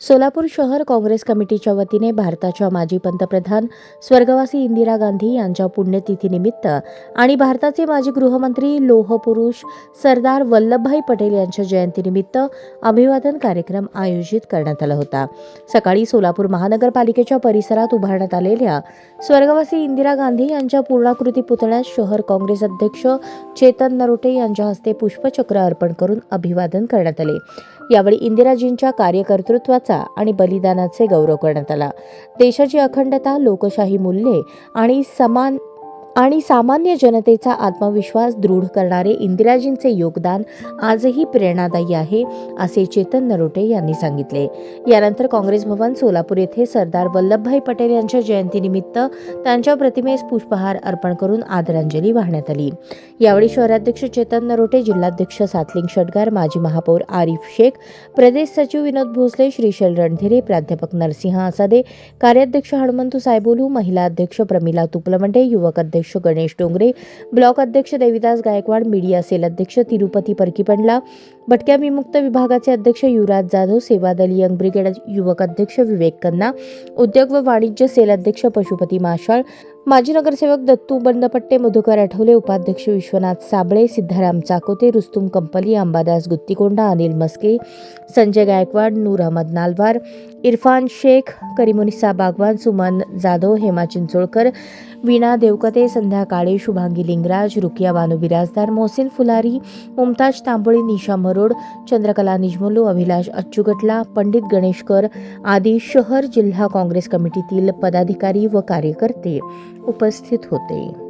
सोलापूर शहर काँग्रेस कमिटीच्या वतीने भारताच्या माजी पंतप्रधान स्वर्गवासी इंदिरा गांधी यांच्या पुण्यतिथीनिमित्त आणि भारताचे माजी गृहमंत्री लोहपुरुष सरदार वल्लभभाई पटेल यांच्या जयंतीनिमित्त अभिवादन कार्यक्रम आयोजित करण्यात आला होता. सकाळी सोलापूर महानगरपालिकेच्या परिसरात उभारण्यात आलेल्या स्वर्गवासी इंदिरा गांधी यांच्या पूर्णाकृती पुतळ्यास शहर काँग्रेस अध्यक्ष चेतन नरोटे यांच्या हस्ते पुष्पचक्र अर्पण करून अभिवादन करण्यात आले. यावेळी इंदिराजींच्या कार्यकर्तृत्वाचा आणि बलिदानाचे गौरव करण्यात आला. देशाची अखंडता लोकशाही मूल्ये आणि समान आणि सामान्य जनतेचा आत्मविश्वास दृढ करणारे इंदिराजींचे योगदान आजही प्रेरणादायी आहे असे चेतन नरोटे यांनी सांगितले. यानंतर काँग्रेस भवन सोलापूर येथे सरदार वल्लभभाई पटेल यांच्या जयंतीनिमित्त त्यांच्या प्रतिमेस पुष्पहार अर्पण करून आदरांजली वाहण्यात आली. यावेळी शहराध्यक्ष चेतन नरोटे जिल्हाध्यक्ष सातलिंग शटगार माजी महापौर आरिफ शेख प्रदेश सचिव विनोद भोसले श्रीशैल रणधीरे प्राध्यापक नरसिंह आसादे कार्याध्यक्ष हनुमंतू सायबोलू महिला अध्यक्ष प्रमिला तुपलमंडे युवक अध्यक्ष गणेश डोंगरे ब्लॉक अध्यक्ष देविदास गायकवाड मीडिया सेल अध्यक्ष तिरुपती परकीपंडला भटक्या विमुक्त विभागाचे अध्यक्ष युवराज जाधव सेवादल यंग ब्रिगेड युवक अध्यक्ष विवेक कन्ना उद्योग व वाणिज्य सेल अध्यक्ष पशुपती माशाळ माजी नगरसेवक दत्तू बंदपट्टे मधुकर आठवले उपाध्यक्ष विश्वनाथ साबळे सिद्धाराम चाकोते रुस्तुम कंपली अंबादास गुत्तीकोंडा अनिल मस्के संजय गायकवाड नूर अहमद नालवार इरफान शेख करीमुनिसा बागवान सुमन जाधव हेमा चिंचोळकर वीणा देवकते संध्या काळे शुभांगी लिंगराज रुकिया बानू बिराजदार मोहसिन फुलारी मुमताज तांबोळी निशा मरोड चंद्रकला निजमोलू अभिलाष अच्चुगटला पंडित गणेशकर आदी शहर जिल्हा काँग्रेस कमिटीतील पदाधिकारी व कार्यकर्ते। उपस्थित होते.